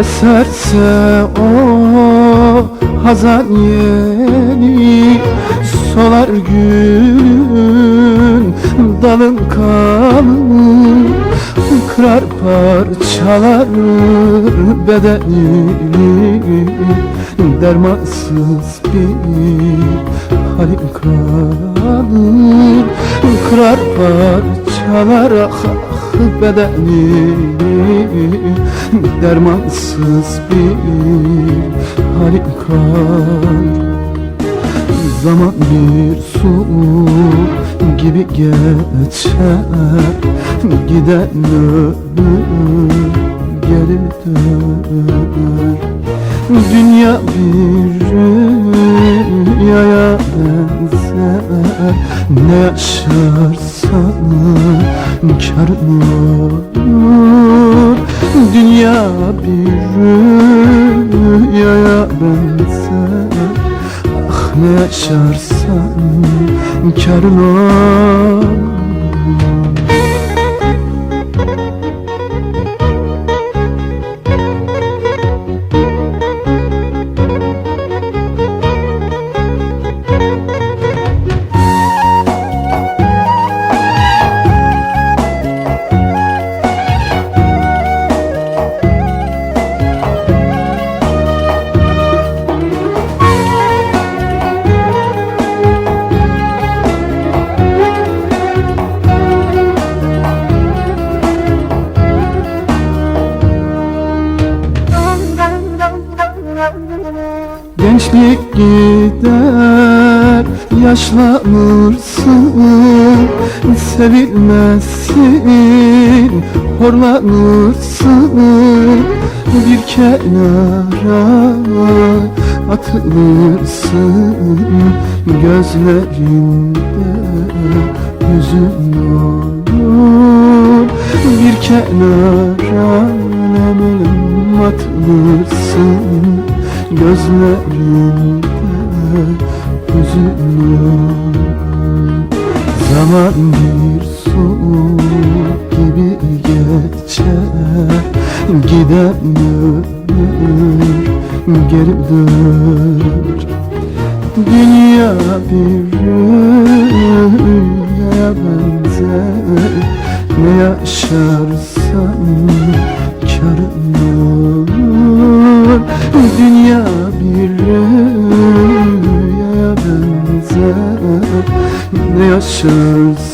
Eserse o hazan yeni Solar gülün dalın kalın Kırar parçalar bedenini Dermansız bir halim kalır Kırar parçalar ah, bedenini Dermansız bir halim kalır Zaman bir su gibi geçer Giden ölür gelir döner Dünya bir rüyaya Ne yaşarsan karın olur. Dünya bir rüyaya benzer Ah ne yaşarsan karın olur Gençlik gider. Yaşlanırsın Sevilmezsin. Horlanırsın Bir kenara atılırsın. Gözlerinde hüzün olur. Bir kenara atılırsın Gözlerinde hüzün Zaman bir su gibi geçer. Giden ölür geri dönür. Dünya bir rüyaya benzer. Ne yaşarsan olur Dünya bir rüyaya benzer. Ne yaşarsan